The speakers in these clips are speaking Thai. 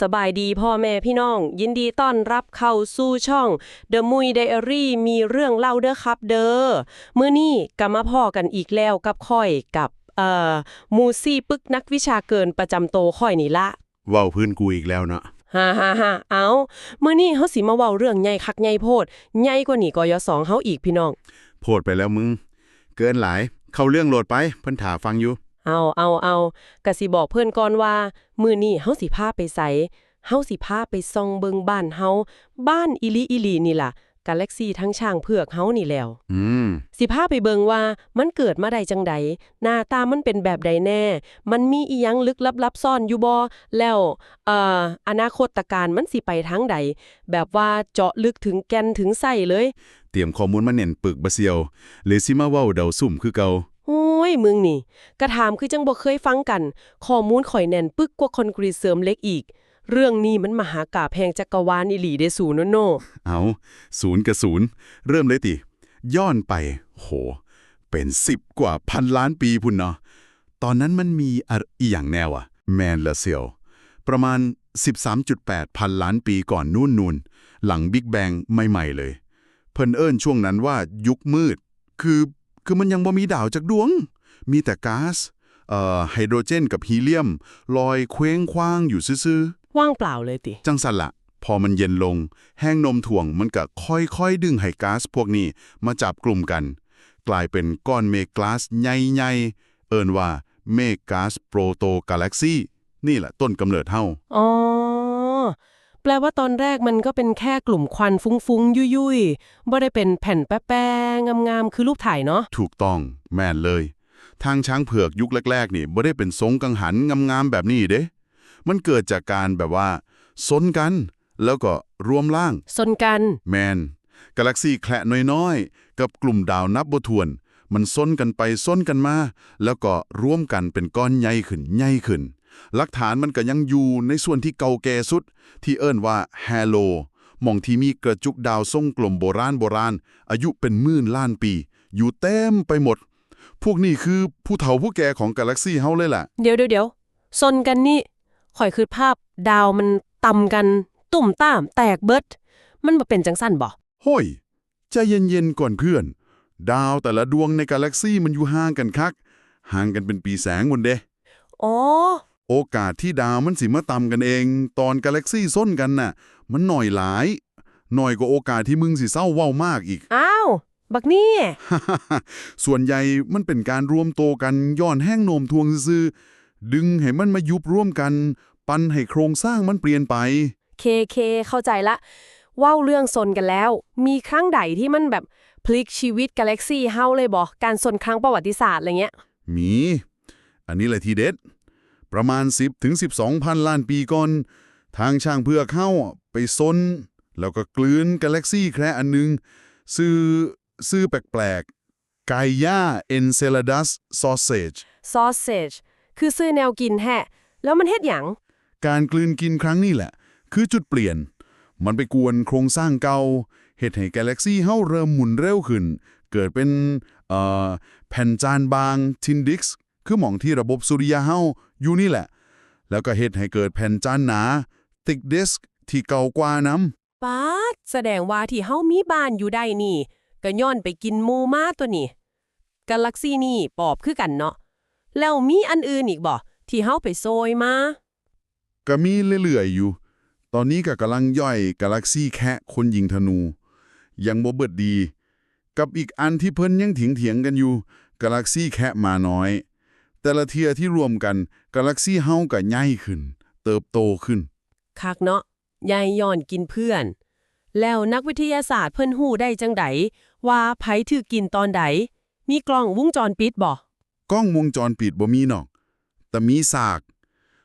สบายดีพ่อแม่พี่น้อง ยินดีต้อนรับเข้าสู่ช่อง The m u i Diary มีเรื่องเล่าเด้อครับเด้อมื้อนี้กลับมาพ่อกันอีกแล้วกับค่อยกับเอ่อมูซี่ปึกนักวิชาเกินประจำโตวค่อยนี่ละเว้าพื้นกูอีกแล้วเนาะฮ่าฮ่าฮ่าเอามื้อนี้เฮาสิมาเว้าเรื่องใหญ่คักใหญ่โพดใหญ่กว่านี้กยศเฮาอีกพี่น้อง โพดไปแล้วมึง เกินหลาย เข้าเรื่องโหลดไปเพิ่นถาฟังอยู่เอาเอาเอากะสิบอกเพื่อนก่อนว่า มื้อนี้เฮาสิพาไปไสเฮาสิพาไปส่องเบิงบ้านเฮาบ้านอิลิอิลีนี่ล่ะกาแล็กซี่ทั้งช่างเผือกเฮานี่แล้วอืมสิพาไปเบิงว่ามันเกิดมาได้จังใดหน้าตามันเป็นแบบใดแน่ มันมีอีหยังลึกลับลับซ่อนอยู่บ่แล้วเอ่ออนาคตการมันสิไปทางใด แบบว่าเจาะลึกถึงแก่นถึงไส้เลย เตรียมข้อมูลมาเน่นปึกบะเซียวหรือสิมาเว้าเดาสุ่มคือเก่าโอ้ ยมึงนี่ กระถามคือจังบ่เคยฟังกัน ข้อมูลข่อยแน่นปึกกว่าคอนกรีตเสริมเล็กอีก เรื่องนี้มันมหากาแห่งจักรวาลอีหลีเดอสูโนโนเอาศูนย์กับศูนย์เริ่มเลยติ ย้อนไป โห เป็นสิบกว่าพันล้านปีพุ่นเนาะตอนนั้นมันมีอะอีอย่างแนวอะแมนละเซียวประมาณ 13.8 พันล้านปีก่อนนู่นนูนหลังบิ๊กแบงใหม่ ๆ เลย เพิ่นเอิ้นช่วงนั้นว่ายุคมืด คือ คือมันยังบ่มีดาวจากดวง มีแต่ก๊าซเอ่อไฮโดรเจนกับฮีเลียม ลอยเคว้งคว้างอยู่ซื่อๆว่างเปล่าเลยติ จังสันละพอมันเย็นลง แห้งนมถ่วงมันก็ค่อยๆ ดึงให้ก๊าซพวกนี้มาจับกลุ่มกัน กลายเป็นก้อนเมฆก๊าซใหญ่ๆ เอิ้นว่าเมฆก๊าซโปรโตกาแล็กซีนี่แหละต้นกำเนิดเฮาอ๋อ แปลว่าตอนแรกมันก็เป็นแค่กลุ่มควันฟุ้งๆ ยุยๆบ่ได้เป็นแผ่นแป๊ะๆงามๆ คือรูปถ่ายเนาะ ถูกต้องแม่นเลย ทางช้างเผือกยุคแรก ๆ นี่บ่ได้เป็นทรงกังหันงามๆ แบบนี้เด้ มันเกิดจากการแบบว่าซนกัน แล้วก็รวมร่างสนกัน แมนกาแล็กซี่แคละน้อยๆ กับกลุ่มดาวนับบ่ถ้วน มันซ้นกันไปซ้นกันมา แล้วก็ร่วมกันเป็นก้อนใหญ่ขึ้นใหญ่ขึ้น หลักฐานมันก็ยังอยู่ในส่วนที่เก่าแก่สุด ที่เอิ้นว่าแฮโลหมองที่มีกระจุกดาวทรงกลมโบราณโบราณ อายุเป็นหมื่นล้านปี อยู่เต็มไปหมด พวกนี้คือผู้เฒ่าผู้แก่ของกาแล็กซี่เฮาเลยล่ะ เดี๋ยวเดี๋ยวเดี๋ยวซนกันนี่ข่อยคือภาพดาวมันต่ำกัน ตุ่มต้าม แตกเบิด มันบ่เป็นจังสั้นบ่ห้ยใจเย็นๆก่อนเพื่อน ดาวแต่ละดวงในกาแล็กซี่มันอยู่ห่างกันคัก ห่างกันเป็นปีแสงหมดเด้อ๋อ โอกาสที่ดาวมันสิมาต่ำกันเอง ตอนกาแล็กซี่ส้นกันน่ะ มันหน่อยหลาย หน่อยกว่าโอกาสที่มึงสิเศร้าเว้ามากอีก อ้าว บักนี่ ส่วนใหญ่มันเป็นการรวมโตวกันย้อนแห้งโนมทวงซื่อๆดึงให้มันมายุบร่วมกัน ปันให้โครงสร้างมันเปลี่ยนไป เคเคเข้าใจละเว้าเรื่องซนกันแล้ว มีครั้งใดที่มันแบบพลิกชีวิตกาแล็กซี่เฮาเลยบ่การซนครั้งประวัติศาสตร์อะไรเงี้ย มี อันนี้แหละทีเด็ด ประมาณ 10ถึง12พันล้านปีก่อน ทางช่างเพื่อเข้าไปซนแล้วก็กลืนกาแล็กซี่แคระอันหนึง ซื้อซื้อแปลกๆ ไกย่าเอนเซลดัสซอสเซจ sausage คือซื้อแนวกินแฮะ แล้วมันเฮ็ดหยัง การกลืนกินครั้งนี้แหละ คือจุดเปลี่ยน มันไปกวนโครงสร้างเก่าเหตุให้กาแล็กซี่เฮาเริ่มหมุนเร็วขึ้น เกิดเป็นเอ่อแผ่นจานบางทินดิกส์ คือหม่องที่ระบบสุริยะเฮาอยู่นี่แหละ แล้วก็เหตุให้เกิดแผ่นจานหนา ติกดิสก์ที่เก่ากว่าน้ป๊าดแสดงว่าที่เฮามีบ้านอยู่ได้นี่ ก็ย้อนไปกินหมูมาตัวนี่กาแล็กซี่นี่ปอบคือกันเนาะแล้วมีอันอื่นอีกบ่ที่เฮาไปโซยมาำก็มีเรื่อยๆอยู่ ตอนนี้ก็กำลังย่อยกาแล็กซี่แคะคนยิงธนู ยังบ่เบิดดี กับอีกอันที่เพิ่นยังเถียงๆกันอยู่กาแล็กซี่แคะมาน้อย แต่ละเทียที่รวมกันกาแล็กซี่เฮาก็ใหญ่ขึ้น เติบโตขึ้น คักเนาะยายย้อนกินเพื่อน แล้วนักวิทยาศาสตร์เพิ่นฮู้ได้จังไดว่าไผถือกินตอนใด มีกล้องวงจรปิดบ่กล้องวงจรปิดบ่มีนอก แต่มีซาก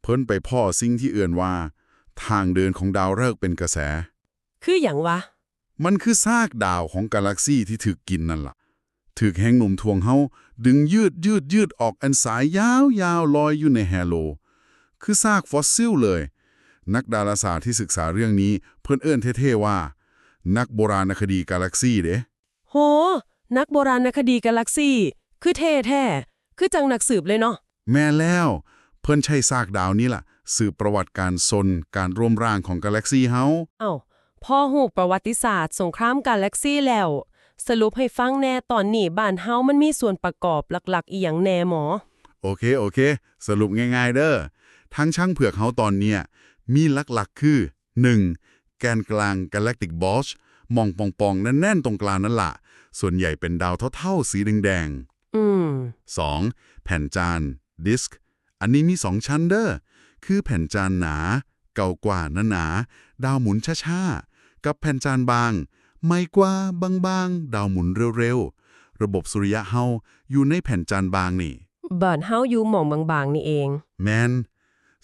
เพิ่นไปพ่อสิ่งที่เอื่นว่า ทางเดินของดาวฤกษ์เป็นกระแส คือหยังวะ มันคือซากดาวของกาแล็กซี่ที่ถูกกินนั่นล่ะ ถูกแห้งหนุ่มทวงเฮาดึงยืดยืดยืดออกอันสายยาวยาวลอยอยู่ในแฮโล คือซากฟอสซิลเลย นักดาราศาสตร์ที่ศึกษาเรื่องนี้เพิ่นเอิ้นเท่ๆว่า นักโบราณคดีกาแล็กซี่เด้โห นักโบราณคดีกาแล็กซี่คือเท่แท้คือจังนักสืบเลยเนาะแม่แล้ว เพิ่นใช้ซากดาวนี้ล่ะ สืบประวัติการซนการร่วมร่างของกาแล็กซี่เฮาเอ้าพ่อหูประวัติศาสตร์ สงครามกาแล็กซี่แล้ว สรุปให้ฟังแน่ตอนนี้บ้านเฮามันมีส่วนประกอบหลักๆ อีหยังแน่หมอ โอเค โอเค สรุปง่ายๆ เด้อทั้งช่างเผือกเฮาตอนเนี้ยมีหลักๆ คือ 1. แกนกลาง Galactic b o s มองปองๆแน่นๆตรงกลางนั่นละส่วนใหญ่เป็นดาวเท่าๆ สีแดงอืมๆ 2. แผ่นจานดิสก์อันนี้มี 2 ชั้นเด้อคือแผ่นจานหนา เก่ากว่าหนาๆดาวหมุนช้าๆกับแผ่นจานบาง ไม่กว่าบางๆ ดาวหมุนเร็วๆ ระบบสุริยะเฮาอยู่ในแผ่นจานบางนี่บ้านเฮาอยู่หม่องบางๆ นี่เอง แมน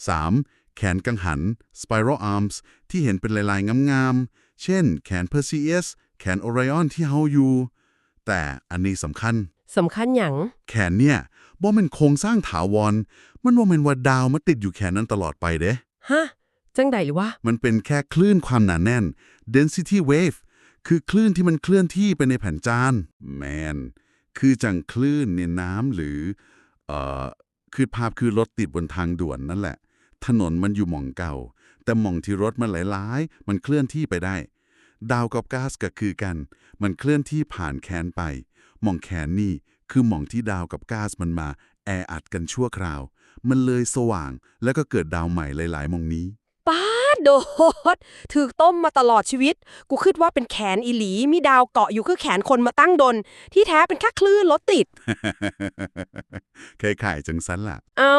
3. แขนกังหัน spiral arms ที่เห็นเป็นลายๆ งามๆ เช่น แขน Perseus แขน Orion ที่เฮาอยู่ แต่อันนี้สำคัญ สำคัญหยังแขนเนี่ยบ่แมันโครงสร้างถาวร มันว่ามันว่าดาวมาติดอยู่แขนนั้นตลอดไปเด้ฮะ จังใดหรือวะ มันเป็นแค่คลื่นความหนาแน่น density wave คือคลื่นที่มันเคลื่อนที่ไปในแผ่นจานแมนคือจังคลื่นในน้ำหรือเอ่อคือภาพคือรถติดบนทางด่วนนั่นแหละ ถนนมันอยู่หม่องเก่า แต่หม่องที่รถมันหลายๆ มันเคลื่อนที่ไปได้ ดาวกับก๊าซก็คือกัน มันเคลื่อนที่ผ่านแขนไป หม่องแขนนี่คือหม่องที่ดาวกับก๊าซมันมาแออัดกันชั่วคราว มันเลยสว่างแล้วก็เกิดดาวใหม่หลายๆหม่องนี้ป้า โดดถือต้มมาตลอดชีวิต กูคิดว่าเป็นแขนอีหลี มีดาวเกาะอยู่คือแขนคนมาตั้งดน ที่แท้เป็นแค่คลื่นรถติดคล้ายๆจังสันล่ะ เอา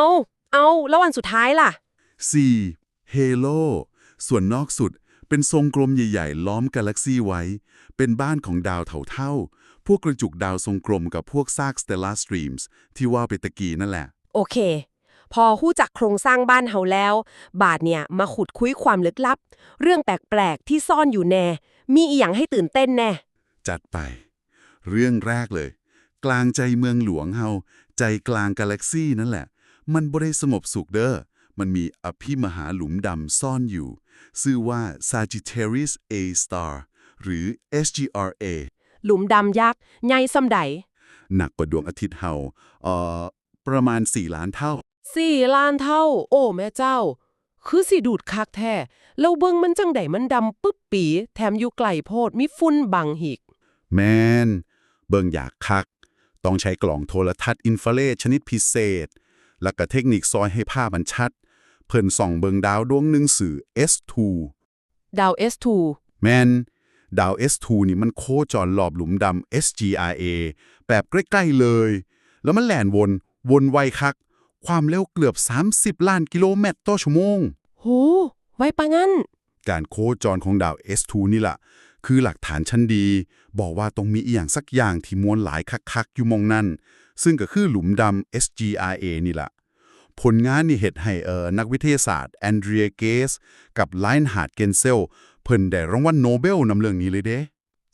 เอาแล้ววันสุดท้ายล่ะ 4. เฮโลส่วนนอกสุดเป็นทรงกลมใหญ่ ๆ ล้อมกาแล็กซี่ไว้ เป็นบ้านของดาวเถาเท่าพวกกระจุกดาวทรงกลมกับพวกซาก Stellar Streams ที่ว่าไปตะกี้นั่นแหละ โอเค พอหู้จักโครงสร้างบ้านเฮาแล้ว บาทเนี่ยมาขุดคุยความลึกลับ เรื่องแปลกๆที่ซ่อนอยู่แน่ มีอีหยังให้ตื่นเต้นแน่ จัดไป เรื่องแรกเลย กลางใจเมืองหลวงเฮาใจกลางกาแล็กซี่นั่นแหละ มันบ่ได้สงบสุขเด้อมันมีอภิมหาหลุมดำซ่อนอยู่ ชื่อว่า Sagittarius A star หรือ SGRA หลุมดำยักษ์ใหญ่ซำใด หนักกว่าดวงอาทิตย์เฮาเอ่อ ประมาณ 4 ล้านเท่า สี่ล้านเท่า โอ้แม่เจ้า คือสิดูดคักแท้แล้วเบิ่งมันจังใดมันดำปึ๊บปี แถมอยู่ไกลโพดมีฝุ่นบังหิก แมน เบิ่งอยากคัก ต้องใช้กล่องโทรทัศน์อินฟราเรดชนิดพิเศษ และก็เทคนิคซอยให้ภาพมันชัด เพิ่นส่องเบิ่งดาวดวงหนึ่งสื่อ S2 ดาว S2 แมนดาว S2 นี่มันโคจรรอบหลุมดำ SGRA แบบใกล้ ๆ เลย แล้วมันแล่นวน วนไวคัก ความเร็วเกือบ 30 ล้านกิโลเมตรต่อชั่วโมง โห ไว้ปะงั้น การโคจรของดาว S2 นี่ล่ะ คือหลักฐานชั้นดี บอกว่าต้องมีอีหยังสักอย่างที่มวลหลายคักๆอยู่หมองนั่น ซึ่งก็คือหลุมดำ SGRA นี่ล่ะ ผลงานนี่เฮ็ดให้เอ่อนักวิทยาศาสตร์แอนเดรียเกส กับไลน์ฮาร์ดเกนเซล เพิ่นได้รางวัลโนเบลนำเรื่องนี้เลยเด้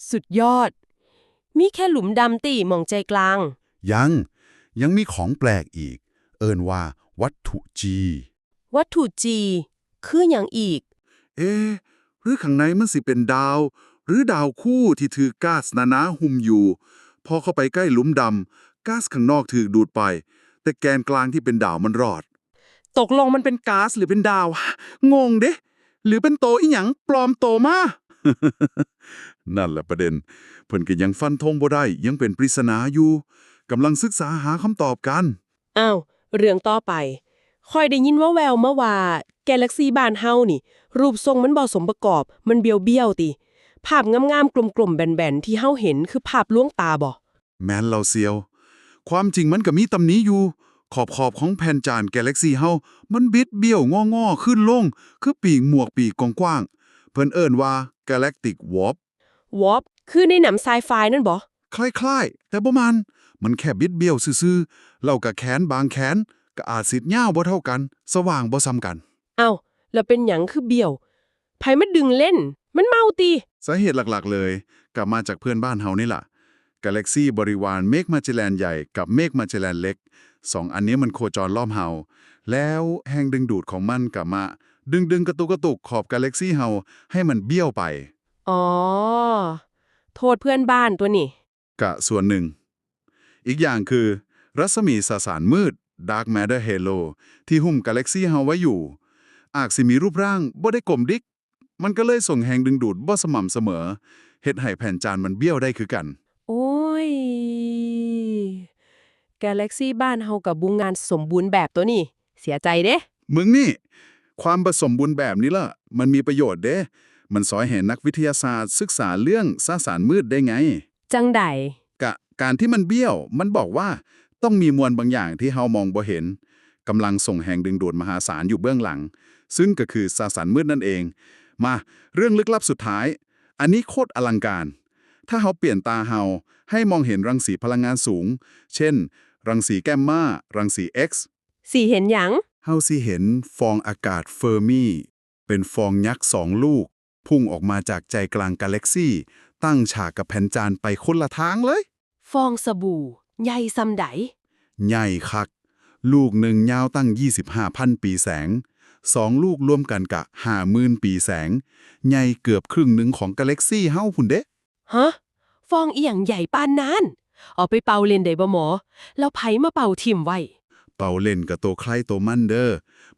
สุดยอด มีแค่หลุมดำตีหมองใจกลาง ยัง ยังมีของแปลกอีก เอิ้นว่า วัตถุจี วัตถุจี คืออย่างอีก เอ๊ะหรือข้างในมันสิเป็นดาว หรือดาวคู่ที่ถือก๊าซหนาๆหุ้มอยู่ พอเข้าไปใกล้หลุมดำก๊าซข้างนอกถูกดูดไป แต่แกนกลางที่เป็นดาวมันรอด ตกลงมันเป็นก๊าซหรือเป็นดาว งงเด้หรือเป็นโตอีหยังปลอมโตมานั่นแหละประเด็น เพิ่นก็ยังฟันธงบ่ได้ยังเป็นปริศนาอยู่กำลังศึกษาหาคำตอบกัน อ้าว เรื่องต่อไปค่อยได้ยินว่าแววมาว่าแกาแล็กซีบ้านเฮานี่ รูปทรงมันบ่สมประกอบ มันเบี้ยวๆติภาพงามๆกลมๆแบนๆที่เฮาเห็นคือภาพลวงตาบ่แม้นเราเซียว ความจริงมันก็มีตำหนี้อยู่ ขอบขอบของแผ่นจานกาแล็กซี่เฮามันบิดเบี้ยวงองอๆขึ้นลง คือปีกหมวกปีกกว้างๆเพิ่นเอิ้นว่า Galactic Warp วอปคือในหนังไซไฟนั่นบ่คล้ายๆ แต่บ่มันมันแค่บิดเบี้ยวซื่อๆ เรากับแขนบางแขนก็อาจสิทธิ์ยาวบ่เท่ากัน สว่างบ่ซ้ำกันอ้าวแล้วเป็นหยังคือเบี้ยวไผมันดึงเล่น มันเมาติสาเหตุหลักๆเลยกลับมาจากเพื่อนบ้านเฮานี่ล่ะกาแล็กซี่บริวารเมฆมาเจแลนใหญ่กับเมฆมาเจแลนเล็กสองอันนี้มันโคจรรอบเฮาแล้วแรงดึงดูดของมันกลับมา ดึงดึงกระตุกกระตุกขอบกาแล็กซี่เฮาให้มันเบี้ยวไป อ๋อ โทษเพื่อนบ้านตัวนี่กะส่วนหนึ่ง อีกอย่างคือ รัศมีสสารมืด Dark Matter Halo ที่หุ้มกาแล็กซี่เฮาไว้อยู่ อาจสิมีรูปร่างบ่ได้กลมดิก มันก็เลยส่งแรงดึงดูดบ่สม่ำเสมอเฮ็ดให้แผ่นจานมันเบี้ยวได้คือกัน โอ้ย กาแล็กซี่บ้านเฮากับบุงงานสมบูรณ์แบบตัวนี่ เสียใจเด้ มึงนี่ ความผสมบูรณ์แบบนี้ล่ะ มันมีประโยชน์เด้ มันสอยเห็นนักวิทยาศาสตร์ ศึกษาเรื่องสสารมืดได้ไง จังใด กะการที่มันเบี้ยว มันบอกว่า ต้องมีมวลบางอย่างที่เฮามองบ่เห็นกำลังส่งแรงดึงดูดมหาศาลอยู่เบื้องหลัง ซึ่งก็คือสสารมืดนั่นเอง มาเรื่องลึกลับสุดท้าย อันนี้โคตรอลังการ ถ้าเฮาเปลี่ยนตาเฮาให้มองเห็นรังสีพลังงานสูง เช่น รังสีแกมมารังสี X สีเห็นหยังเฮาสิเห็นฟองอากาศเฟอร์มีเป็นฟองยักษ์สองลูก พุ่งออกมาจากใจกลางกาแล็กซี่ ตั้งฉากกับแผ่นจานไปคนละทางเลย ฟองสบู่ ใหญ่ซำใดใหญ่คัก ลูกหนึ่งยาวตั้ง 25,000 ปีแสงสองลูกรวมกันกะ50,000ปีแสง ใหญ่เกือบครึ่งหนึ่งของกาแล็กซี่เฮาพุ่นเด้ฮะฟองเอียงใหญ่ปานนั้นเอาไปเป่าเล่นได้บ่หมอ แล้วไผมาเป่าทิ่มไว้ เป่าเล่นกับตัวใครตัวมันเด้อ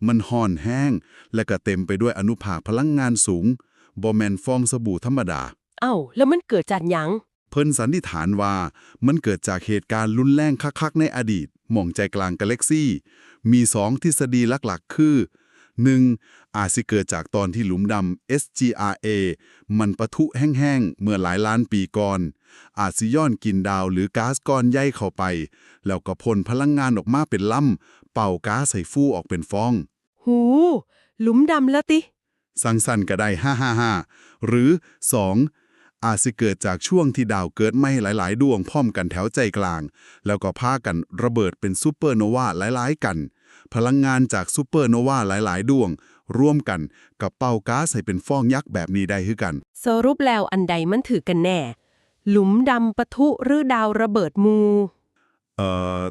มันห่อนแห้ง และก็เต็มไปด้วยอนุภาคพลังงานสูงบ่แมนฟองสบู่ธรรมดา เอ้า แล้วมันเกิดจากหยัง เพิ่นสันนิษฐานว่ามันเกิดจากเหตุการณ์รุนแรงคักๆในอดีต หม่องใจกลางกาแล็กซี่ มีสองทฤษฎีหลักๆ คือ 1. อาจสิเกิดจากตอนที่หลุมดำ SGRA มันปะทุแห้งๆ เมื่อหลายล้านปีก่อน อาจสิย้อนกินดาวหรือก๊าซก้อนใหญ่เข้าไป แล้วก็พ่นพลังงานออกมาเป็นล่ำเป่าก๊าซใส่ฟูออกเป็นฟอง หู หลุมดำละติ สังสันก็ได้ 555 หรือ 2. อาจสิเกิดจากช่วงที่ดาวเกิดไหม่หลาย ๆ ดวงพร้อมกันแถวใจกลาง แล้วก็พากันระเบิดเป็นซูเปอร์โนวาหลาย ๆ กัน พลังงานจากซูเปอร์โนวาหลาย ๆ ดวง ร่วมกันกับเป่าก๊าซให้เป็นฟองยักษ์แบบนี้ได้คือกัน สรุปแล้วอันใดมันถือกันแน่ หลุมดำปะทุหรือดาวระเบิดมูเอ่อ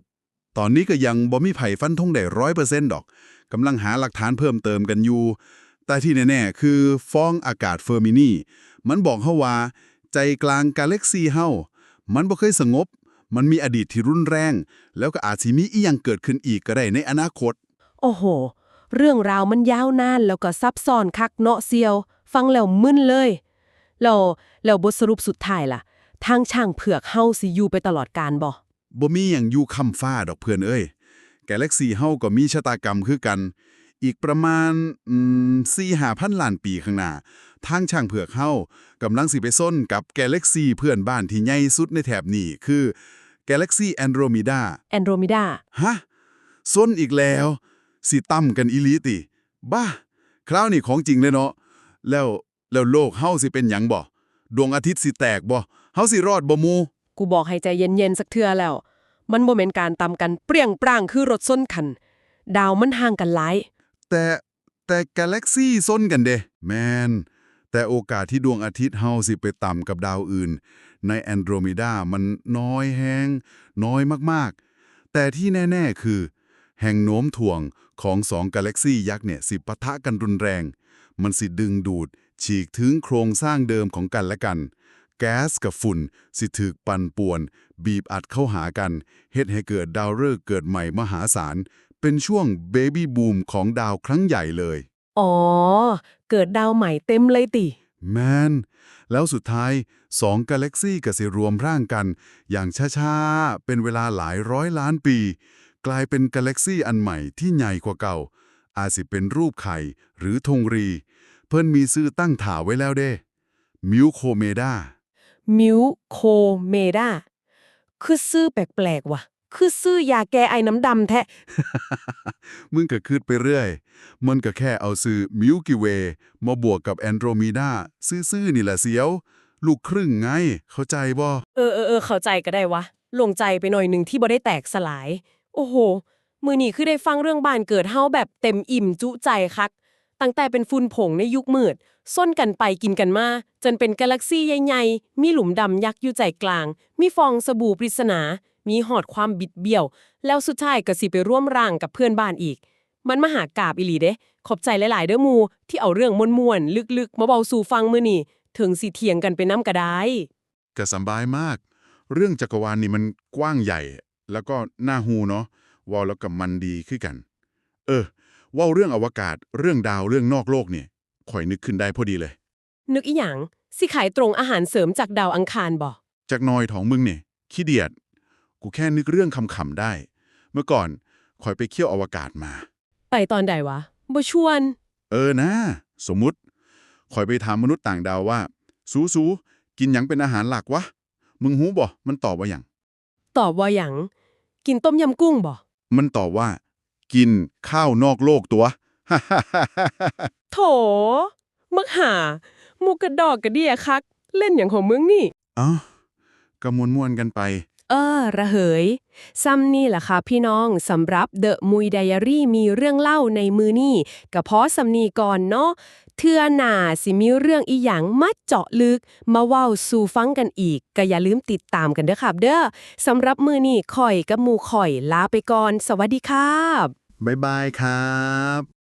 ตอนนี้ก็ยังบ่มีไผฟันธงได้ร้อยเปอร์เซ็นต์ดอกกำลังหาหลักฐานเพิ่มเติมกันอยู่แต่ที่แน่ ๆ คือฟองอากาศเฟอร์มินี มันบอกเฮาว่า ใจกลางกาแล็กซีเฮามันบ่เคยสงบ มันมีอดีตที่รุนแรง แล้วก็อาจสิมีอีหยังเกิดขึ้นอีกก็ได้ในอนาคต โอ้โห เรื่องราวมันยาวนานแล้วก็ซับซ้อนคักเนาะเซียว ฟังแล้วมึนเลยแล้วแล้วบทสรุปสุดท้ายล่ะ ทางช่างเผือกเฮาสิอยู่ไปตลอดการบ่บ่มีอย่างอยู่คำฟ้าดอกเพื่อนเอ้ยกาแล็กซีเฮาก็มีชะตากรรมคือกัน อีกประมาณอืม4-5,000ล้านปีข้างหน้าทางช่างเผือกเฮากำลังสิไปส้นกับกาแล็กซีเพื่อนบ้านที่ใหญ่สุดในแถบนี้คือกาแล็กซีแอนโดรมิดาแอนโดรมิดาฮะส้นอีกแล้วสิตั้มกันอีหลีติ บ้า คราวนี้ของจริงเลยเนาะแล้วแล้วโลกเฮาสิเป็นหยังบ่ดวงอาทิตย์สิแตกบ่เฮาสิรอดบ่หมู กูบอกให้ใจเย็นๆสักเทื่อแล้ว มันบ่แม่นการตำกันเปรี้ยงปร้างคือรถส้นคัน ดาวมันห่างกันหลาย แต่แต่กาแล็กซี่ซ้นกันเดแมน แต่โอกาสที่ดวงอาทิตย์เฮาสิไปต่ำกับดาวอื่น ในแอนโดรเมดามันน้อยแฮงน้อยมากๆ แต่ที่แน่ ๆ คือ แห่งโน้มถ่วงของสองกาแล็กซี่ยักษ์เนี่ยสิปะทะกันรุนแรง มันสิดึงดูด ฉีกถึงโครงสร้างเดิมของกันและกัน แก๊สกับฝุ่น สิถึกปั่นป่วน บีบอัดเข้าหากันเฮ็ดให้เกิดดาวฤกษ์เกิดใหม่มหาศาล เป็นช่วงเบบี้บูมของดาวครั้งใหญ่เลย อ๋อ เกิดดาวใหม่เต็มเลยติ แมน แล้วสุดท้ายสองกาแล็กซี่ก็สิรวมร่างกัน อย่างช้าๆ เป็นเวลาหลายร้อยล้านปี กลายเป็นกาแล็กซี่อันใหม่ที่ใหญ่กว่าเก่า อาจสิเป็นรูปไข่หรือธงรี เพิ่นมีชื่อตั้งถาไว้แล้วเด้ มิวโคเมดามิวโคเมดาคือซื่อแปลกๆว่ะ คือซื่อยาแก้ไอน้ำดำแท้ มึงก็คืดไปเรื่อย มันก็แค่เอาซื้อมิวกิเวมาบวกกับแอนโดรมีดาซื่อๆนี่แหละเสียว ลูกครึ่งไง เข้าใจบ่เออเออเออเข้าใจก็ได้วะ ลงใจไปหน่อยหนึ่งที่บ่ได้แตกสลาย โอ้โห มือนี่คือได้ฟังเรื่องบ้านเกิดเฮาแบบเต็มอิ่มจุใจคัก ตั้งแต่เป็นฝุ่นผงในยุคมืดส้นกันไปกินกันมา จนเป็นกาแล็กซี่ใหญ่ๆมีหลุมดำยักษ์อยู่ใจกลาง มีฟองสบู่ปริศนา มีหอดความบิดเบี้ยว แล้วสุดท้ายก็สิไปร่วมร่างกับเพื่อนบ้านอีก มันมหากาบอิลีเด้ ขอบใจหลาย ๆ เด้อหมู ที่เอาเรื่องม่วนๆลึก ๆ มาเบาสู่ฟังมื้อนี่ถึงสิเถียงกันไปน้ำกระไดก็สำบายมาก เรื่องจักรวาลนี่มันกว้างใหญ่ แล้วก็น่าฮูเนาะเวอลแล้วกับมันดีขึ้นกัน เออเว่าเรื่องอวกาศเรื่องดาวเรื่องนอกโลกเนี่ยข่อยนึกขึ้นได้พอดีเลย นึกอีหยังสิขายตรงอาหารเสริมจากดาวอังคารบ่จากนอยของมึงเนี่ยขี้เดียด กูแค่นึกเรื่องคำๆได้ เมื่อก่อนข่อยไปเที่ยวอวกาศมา ไปตอนใดวะบ่ชวน เออนะ สมมุติข่อยไปถามมนุษย์ต่างดาวว่า สูสูกินหยังเป็นอาหารหลักวะ มึงหูบ่ มันตอบว่าหยังตอบว่าหยังกินต้มยำกุ้งบ่ มันตอบว่า กินข้าวนอกโลกตัว โถ มักหามุกกระดอกกระเดียคัก เล่นอย่างของมึงนี่ เอ้ากระมวลมวนๆกันไป เออ ระเหย ซ้ำนี่แหละค่ะพี่น้องสำหรับเดอะมุยไดอารี่มีเรื่องเล่าในมือนี่กระเพาะสำนีก่อนเนาะเทื่อหน่าสิมีเรื่องอีหยังมาเจาะลึก มาเว้าสู่ฟังกันอีก ก็อย่าลืมติดตามกันเด้อครับเด้อสำหรับมือนี่ข่อยกับหมูข่อยลาไปก่อน สวัสดีครับบ๊ายบายครับ